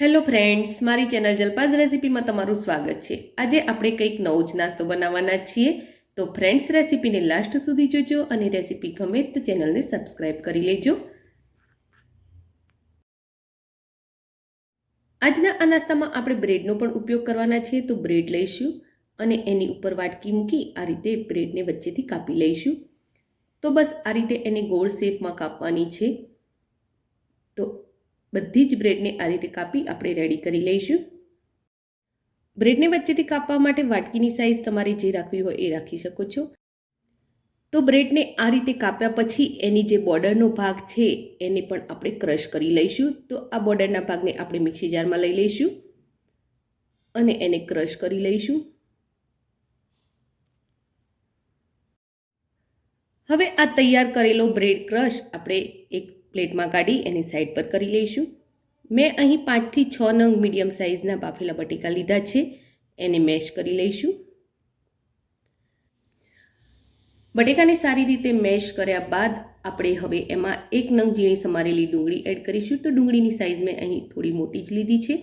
Hello friends, મારી channel જલપાઝ રેસિપીમાં તમારું સ્વાગત છે. આજે આપણે કંઈક નવો જ નાસ્તો બનાવવાના છીએ. તો ફ્રેન્ડ્સ, રેસિપીને લાસ્ટ સુધી જોજો અને રેસિપી ગમે તો ચેનલને સબસ્ક્રાઈબ કરી લેજો. આજના આ નાસ્તામાં આપણે બ્રેડનો પણ ઉપયોગ કરવાના છે તો બ્રેડ લઈશું અને એની ઉપર વાટકી મૂકી આ રીતે બ્રેડને વચ્ચેથી કાપી લઈશું. તો બસ આ રીતે એને ગોળ શેપમાં કાપવાની છે. તો બધી જ બ્રેડને આ રીતે કાપી આપણે રેડી કરી લઈશું. બ્રેડને વચ્ચેથી કાપવા માટે વાટકીની સાઇઝ તમારે જે રાખવી હોય એ રાખી શકો છો. તો બ્રેડને આ રીતે કાપ્યા પછી એની જે બોર્ડરનો ભાગ છે એને પણ આપણે ક્રશ કરી લઈશું. તો આ બોર્ડરના ભાગને આપણે મિક્સી જારમાં લઈ લઈશું અને એને ક્રશ કરી લઈશું. હવે આ તૈયાર કરેલો બ્રેડ ક્રશ આપણે એક પ્લેટમાં કાઢી એની સાઈડ પર કરી લઈશું. મેં અહીં પાંચથી છ નંગ મીડિયમ સાઇઝના બાફેલા બટેકા લીધા છે. એને મેશ કરી લઈશું. બટેકાને સારી રીતે મેશ કર્યા બાદ આપણે હવે એમાં એક નંગ ઝીણી સમારેલી ડુંગળી એડ કરીશું. તો ડુંગળીની સાઇઝ મેં અહીં થોડી મોટી જ લીધી છે.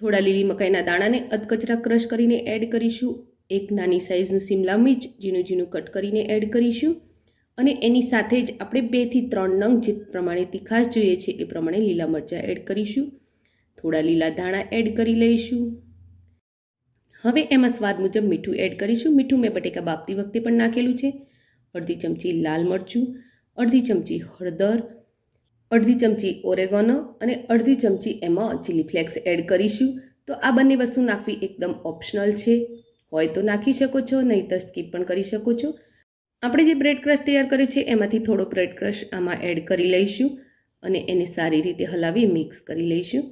થોડા લીલી મકાઈના દાણાને અધકચરા ક્રશ કરીને એડ કરીશું. એક નાની સાઇઝનું સિમલા મિર્ચ ઝીણું ઝીણું કટ કરીને એડ કરીશું. અને એની સાથે જ આપણે બેથી ત્રણ નંગ જે પ્રમાણે તીખાશ જોઈએ છે એ પ્રમાણે લીલા મરચાં એડ કરીશું. થોડા લીલા ધાણા એડ કરી લઈશું. હવે એમાં સ્વાદ મુજબ મીઠું એડ કરીશું. મીઠું મેં બટેકા બાફતી વખતે પણ નાખેલું છે. અડધી ચમચી લાલ મરચું, અડધી ચમચી હળદર, અડધી ચમચી ઓરેગોનો અને અડધી ચમચી એમાં ચીલી ફ્લેક્સ એડ કરીશું. તો આ બંને વસ્તુ નાખવી એકદમ ઓપ્શનલ છે. હોય તો નાખી શકો છો નહીં તો સ્કીપ પણ કરી શકો છો. આપણે જે બ્રેડ ક્રશ તૈયાર કર્યો છે એમાંથી થોડો બ્રેડ ક્રશ આમાં એડ કરી લઈશું અને એને સારી રીતે હલાવી મિક્સ કરી લઈશું.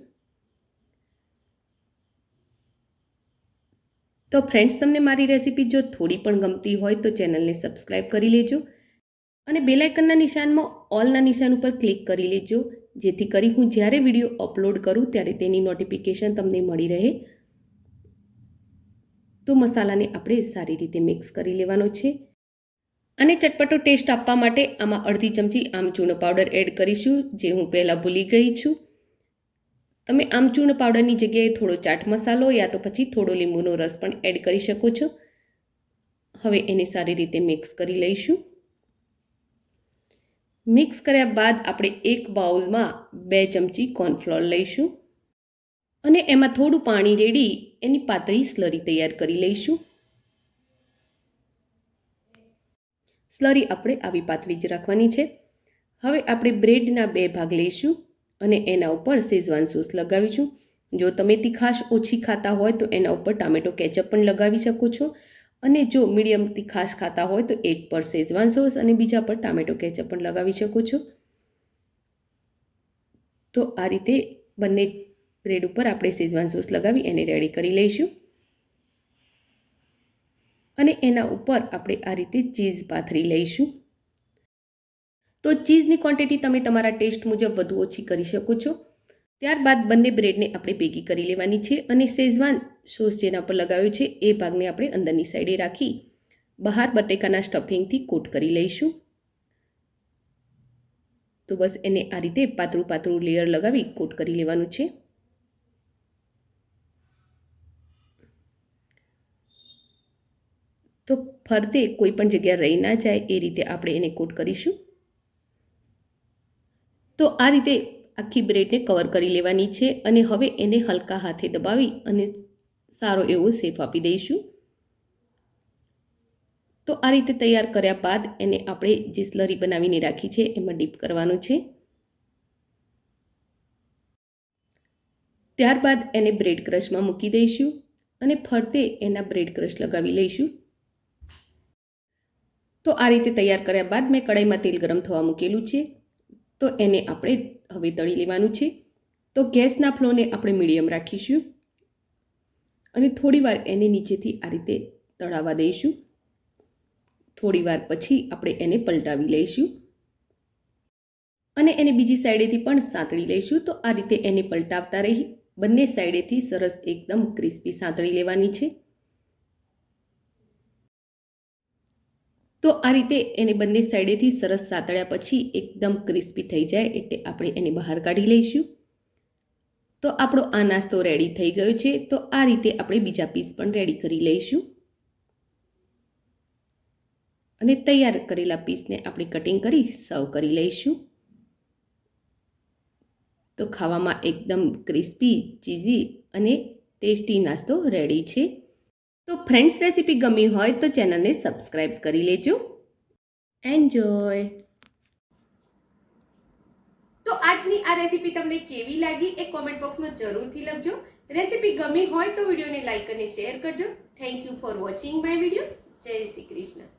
તો ફ્રેન્ડ્સ તમને મારી રેસીપી જો થોડી પણ ગમતી હોય તો ચેનલને સબસ્ક્રાઈબ કરી લેજો અને બેલાઇકનના નિશાનમાં ઓલના નિશાન ઉપર ક્લિક કરી લેજો, જેથી કરી હું જ્યારે વીડિયો અપલોડ કરું ત્યારે તેની નોટિફિકેશન તમને મળી રહે. તો મસાલાને આપણે સારી રીતે મિક્સ કરી લેવાનો છે. અને ચટપટો ટેસ્ટ આપવા માટે આમાં અડધી ચમચી આમચૂર્ણ પાવડર એડ કરીશું, જે હું પહેલાં ભૂલી ગઈ છું. તમે આમચૂર્ણ પાવડરની જગ્યાએ થોડો ચાટ મસાલો યા તો પછી થોડો લીંબુનો રસ પણ એડ કરી શકો છો. હવે એને સારી રીતે મિક્સ કરી લઈશું. મિક્સ કર્યા બાદ આપણે એક બાઉલમાં બે ચમચી કોર્નફ્લોર લઈશું. અને એમાં થોડું પાણી રેડી એની પાતળી સ્લરી તૈયાર કરી લઈશું. સ્લરી આપણે આવી પાતળી જ રાખવાની છે. હવે આપણે બ્રેડના બે ભાગ લઈશું અને એના ઉપર શેઝવાન સોસ લગાવીશું. જો તમે તીખાશ ઓછી ખાતા હોય તો એના ઉપર ટામેટો કેચઅપ પણ લગાવી શકો છો. અને જો મીડિયમ તીખાશ ખાતા હોય તો એક પર શેઝવાન સોસ અને બીજા પર ટામેટો કેચઅપ પણ લગાવી શકો છો. તો આ રીતે બંને બ્રેડ ઉપર આપણે શેઝવાન સોસ લગાવી એને રેડી કરી લઈશું. અને એના ઉપર આપણે આ રીતે ચીઝ પાથરી લઈશું. તો ચીઝની ક્વોન્ટિટી તમે તમારા ટેસ્ટ મુજબ વધુ ઓછી કરી શકો છો. ત્યારબાદ બંને બ્રેડને આપણે ભેગી કરી લેવાની છે અને શેઝવાન સોસ જેના પર લગાવ્યો છે એ ભાગને આપણે અંદરની સાઈડે રાખી બહાર બટેકાના સ્ટફિંગથી કોટ કરી લઈશું. તો બસ એને આ રીતે પાતળું પાતળું લેયર લગાવી કોટ કરી લેવાનું છે. તો ફરતે કોઈ પણ જગ્યા રહી ના જાય એ રીતે આપણે એને કોટ કરીશું. તો આ રીતે આખી બ્રેડને કવર કરી લેવાની છે અને હવે એને હલકા હાથે દબાવી અને સારો એવો શેપ આપી દઈશું. તો આ રીતે તૈયાર કર્યા બાદ એને આપણે જે સ્લરી બનાવીને રાખી છે એમાં ડીપ કરવાનું છે. ત્યારબાદ એને બ્રેડ ક્રશમાં મૂકી દઈશું અને ફરતે એના બ્રેડ ક્રશ લગાવી લઈશું. તો આ રીતે તૈયાર કર્યા બાદ મેં કડાઈમાં તેલ ગરમ થવા મૂકેલું છે. તો એને આપણે હવે તળી લેવાનું છે. તો ગેસના ફ્લોને આપણે મીડિયમ રાખીશું અને થોડીવાર એને નીચેથી આ રીતે તળાવવા દઈશું. થોડીવાર પછી આપણે એને પલટાવી લઈશું. અને એને બીજી સાઈડેથી પણ સાંતળી લઈશું. તો આ રીતે એને પલટાવતા રહી. બંને સાઈડેથી સરસ એકદમ ક્રિસ્પી સાંતળી લેવાની છે. તો આ રીતે એને બંને સાઈડેથી સરસ સાતળ્યા પછી એકદમ ક્રિસ્પી થઈ જાય એટલે આપણે એને બહાર કાઢી લઈશું. તો આપણો આ નાસ્તો રેડી થઈ ગયો છે, તો આ રીતે આપણે બીજા પીસ પણ રેડી કરી લઈશું. અને તૈયાર કરેલા પીસને આપણે કટિંગ કરી સર્વ કરી લઈશું. તો ખાવામાં એકદમ ક્રિસ્પી ચીઝી અને ટેસ્ટી નાસ્તો રેડી છે. તો ફ્રેન્ડ્સ રેસીપી ગમી હોય તો ચેનલને સબસ્ક્રાઈબ કરી લેજો. એન્જોય તો આજની આ રેસીપી તમને કેવી લાગી એ કોમેન્ટ બોક્સમાં જરૂરથી લખજો. રેસીપી ગમી હોય તો વિડીયોને લાઈક અને શેર કરજો. Thank you for watching my video જય શ્રી કૃષ્ણ.